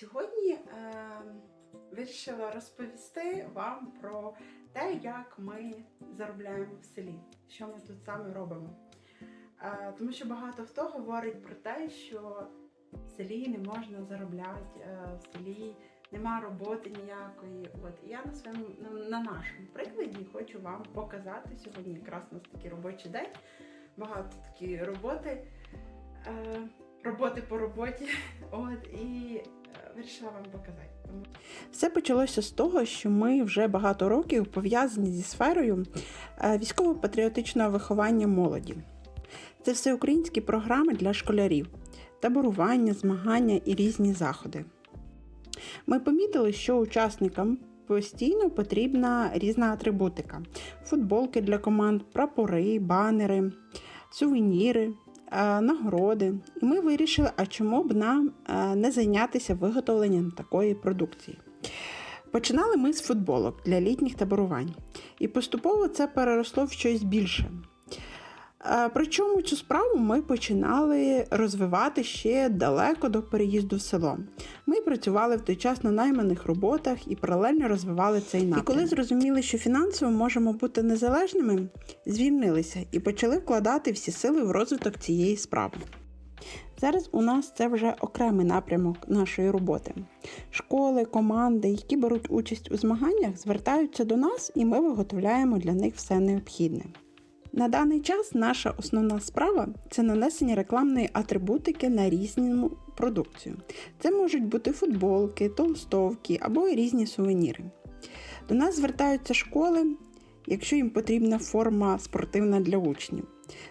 Сьогодні е, вирішила розповісти вам про те, як ми заробляємо в селі, що ми тут саме робимо. Е, тому що багато хто говорить про те, що в селі не можна заробляти, е, в селі нема роботи ніякої. От я на своєму на, на нашому прикладі хочу вам показати сьогодні. Якраз у нас такий робочий день, багато такі роботи. Е, роботи по роботі. От і вирішила вам показати. Все почалося з того, що ми вже багато років пов'язані зі сферою е, військово-патріотичного виховання молоді. Це всеукраїнські програми для школярів, таборування, змагання і різні заходи. Ми помітили, що учасникам постійно потрібна різна атрибутика: футболки для команд, прапори, банери, сувеніри, нагороди. І ми вирішили, а чому б нам е, не зайнятися виготовленням такої продукції. Починали ми з футболок для літніх таборувань, і поступово це переросло в щось більше. Е, Причому цю справу ми починали розвивати ще далеко до переїзду в село. Ми працювали в той час на найманих роботах і паралельно розвивали цей напрям. І коли зрозуміли, що фінансово можемо бути незалежними, звільнилися і почали вкладати всі сили в розвиток цієї справи. Зараз у нас це вже окремий напрямок нашої роботи. Школи, команди, які беруть участь у змаганнях, звертаються до нас, і ми виготовляємо для них все необхідне. На даний час наша основна справа це нанесення рекламної атрибутики на різну продукцію. Це можуть бути футболки, толстовки або різні сувеніри. До нас звертаються школи, якщо їм потрібна форма спортивна для учнів.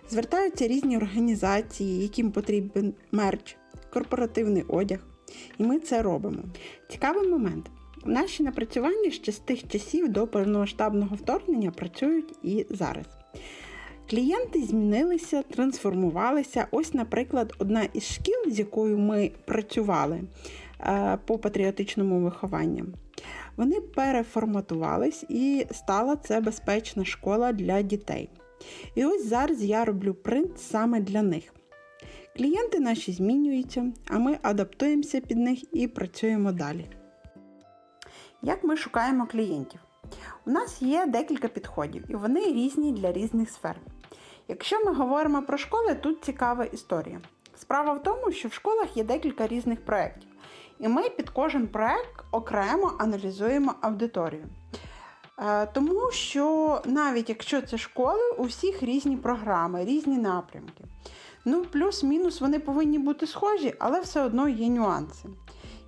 Звертаються різні організації, яким потрібен мерч, корпоративний одяг. І ми це робимо. Цікавий момент. Наші напрацювання ще з тих часів до повномасштабного вторгнення працюють і зараз. Клієнти змінилися, трансформувалися. Ось, наприклад, одна із шкіл, з якою ми працювали е, по патріотичному вихованню, вони переформатувались і стала це безпечна школа для дітей. І ось зараз я роблю принт саме для них. Клієнти наші змінюються, а ми адаптуємося під них і працюємо далі. Як ми шукаємо клієнтів? У нас є декілька підходів, і вони різні для різних сфер. Якщо ми говоримо про школи, тут цікава історія. Справа в тому, що в школах є декілька різних проєктів, і ми під кожен проєкт окремо аналізуємо аудиторію. Е, Тому що навіть якщо це школи, у всіх різні програми, різні напрямки. Ну, плюс-мінус вони повинні бути схожі, але все одно є нюанси.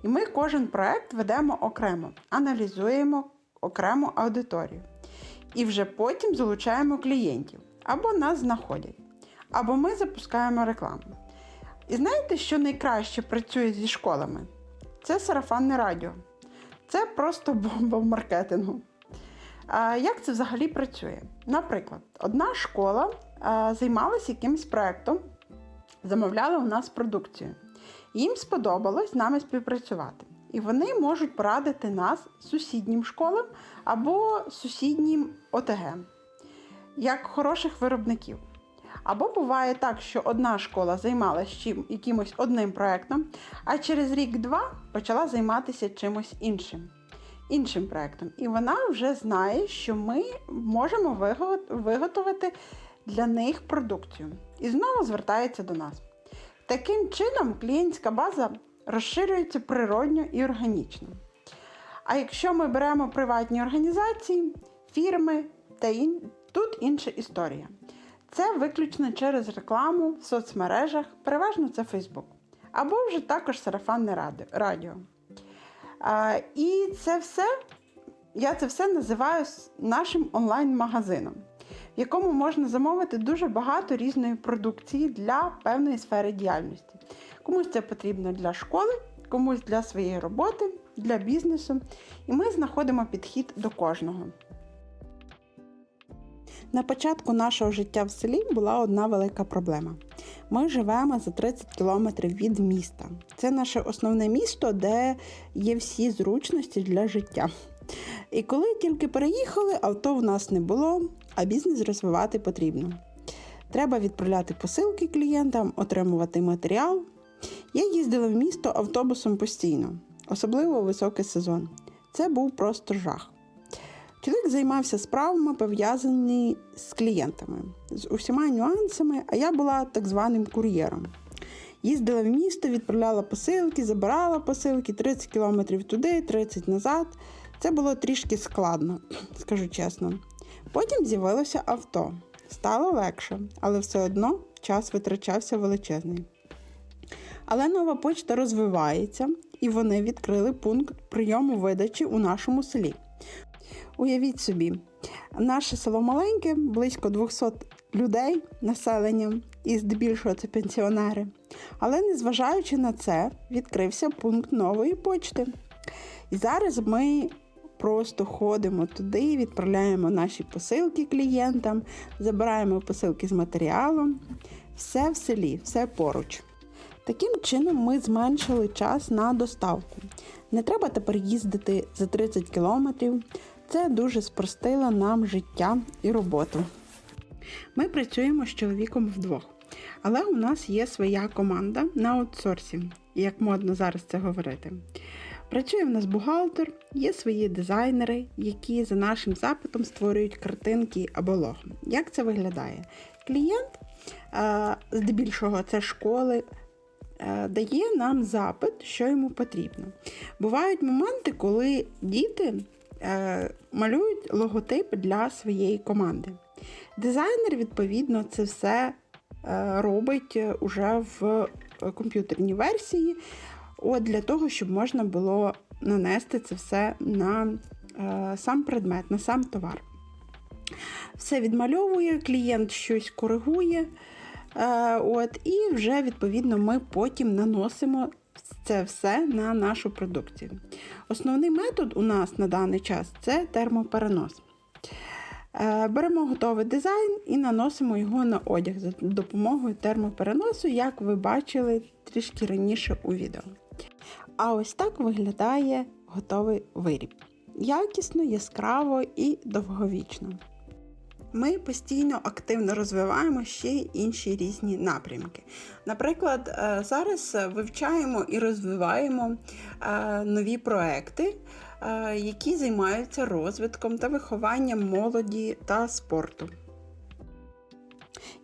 І ми кожен проєкт ведемо окремо, аналізуємо окрему аудиторію. І вже потім залучаємо клієнтів. Або нас знаходять, або ми запускаємо рекламу. І знаєте, що найкраще працює зі школами? Це сарафанне радіо. Це просто бомба в маркетингу. А як це взагалі працює? Наприклад, одна школа займалася якимось проєктом, замовляла у нас продукцію. Їм сподобалось з нами співпрацювати. І вони можуть порадити нас сусіднім школам або сусіднім ОТГ, як хороших виробників. Або буває так, що одна школа займалася чим, якимось одним проєктом, а через рік-два почала займатися чимось іншим іншим проєктом. І вона вже знає, що ми можемо виготовити для них продукцію. І знову звертається до нас. Таким чином, клієнтська база розширюється природньо і органічно. А якщо ми беремо приватні організації, фірми, та ін... тут інша історія. Це виключно через рекламу в соцмережах, переважно це Facebook. Або вже також сарафанне радіо. А, і це все, я це все називаю нашим онлайн-магазином, в якому можна замовити дуже багато різної продукції для певної сфери діяльності. Комусь це потрібно для школи, комусь для своєї роботи, для бізнесу. І ми знаходимо підхід до кожного. На початку нашого життя в селі була одна велика проблема. Ми живемо за 30 кілометрів від міста. Це наше основне місто, де є всі зручності для життя. І коли тільки переїхали, авто в нас не було, а бізнес розвивати потрібно. Треба відправляти посилки клієнтам, отримувати матеріал. Я їздила в місто автобусом постійно. особливо у високий сезон. Це був просто жах. Чоловік займався справами, пов'язані з клієнтами, з усіма нюансами, а я була так званим кур'єром. Їздила в місто, відправляла посилки, забирала посилки 30 кілометрів туди, 30 назад. Це було трішки складно, скажу чесно. Потім з'явилося авто. Стало легше, але все одно час витрачався величезний. Але нова почта розвивається, і вони відкрили пункт прийому видачі у нашому селі. Уявіть собі, наше село маленьке, близько 200 людей населення, і здебільшого це пенсіонери. Але незважаючи на це, відкрився пункт нової почти. І зараз ми просто ходимо туди, відправляємо наші посилки клієнтам, забираємо посилки з матеріалом. Все в селі, все поруч. Таким чином ми зменшили час на доставку. Не треба тепер їздити за 30 кілометрів. Це дуже спростило нам життя і роботу. Ми працюємо з чоловіком вдвох, але у нас є своя команда на аутсорсі, як модно зараз це говорити. Працює в нас бухгалтер, є свої дизайнери, які за нашим запитом створюють картинки або лого. Як це виглядає? Клієнт, е, здебільшого, це школи, е, дає нам запит, що йому потрібно. Бувають моменти, коли діти малюють логотип для своєї команди. Дизайнер, відповідно, це все е, робить е, уже в е, комп'ютерній версії, от для того, щоб можна було нанести це все на е, сам предмет, на сам товар. Все відмальовує, клієнт щось коригує. Е, От, і вже відповідно ми потім наносимо це все на нашу продукцію. Основний метод у нас на даний час це термоперенос. Е, Беремо готовий дизайн і наносимо його на одяг за допомогою термопереносу, як ви бачили трішки раніше у відео. А ось так виглядає готовий виріб. Якісно, яскраво і довговічно. Ми постійно активно розвиваємо ще інші різні напрямки. Наприклад, е, зараз вивчаємо і розвиваємо е, нові проекти, е, які займаються розвитком та вихованням молоді та спорту.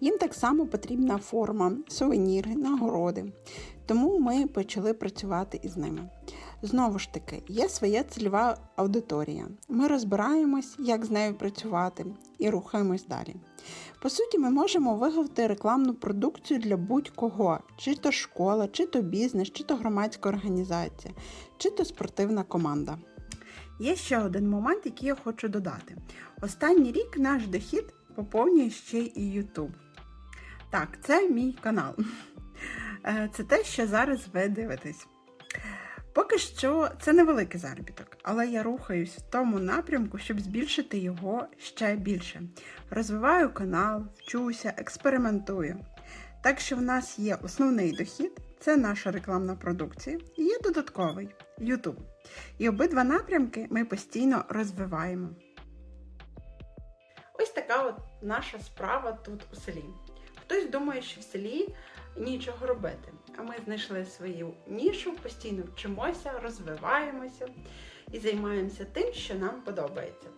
Їм так само потрібна форма, сувеніри, нагороди. Тому ми почали працювати із ними. Знову ж таки, є своя цільова аудиторія. Ми розбираємось, як з нею працювати, і рухаємось далі. По суті, ми можемо виготовити рекламну продукцію для будь-кого, чи то школа, чи то бізнес, чи то громадська організація, чи то спортивна команда. Є ще один момент, який я хочу додати. Останній рік наш дохід поповнює ще і YouTube. Так, це мій канал. Е, Це те, що зараз ви дивитесь. Поки що це невеликий заробіток, але я рухаюсь в тому напрямку, щоб збільшити його ще більше. Розвиваю канал, вчуся, експериментую. Так що в нас є основний дохід, це наша рекламна продукція, і є додатковий YouTube. І обидва напрямки ми постійно розвиваємо. Ось така от наша справа тут у селі. Хтось думає, що в селі нічого робити. А ми знайшли свою нішу, постійно вчимося, розвиваємося і займаємося тим, що нам подобається.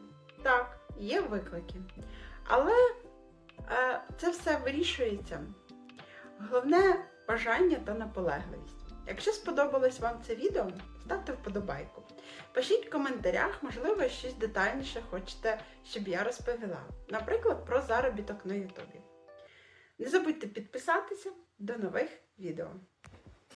Так, є виклики. Але е, це все вирішується. Головне бажання та наполегливість. Якщо сподобалось вам це відео, ставте вподобайку. Пишіть в коментарях, можливо, щось детальніше хочете, щоб я розповіла. Наприклад, про заробіток на Ютубі. Не забудьте підписатися. До нових відео!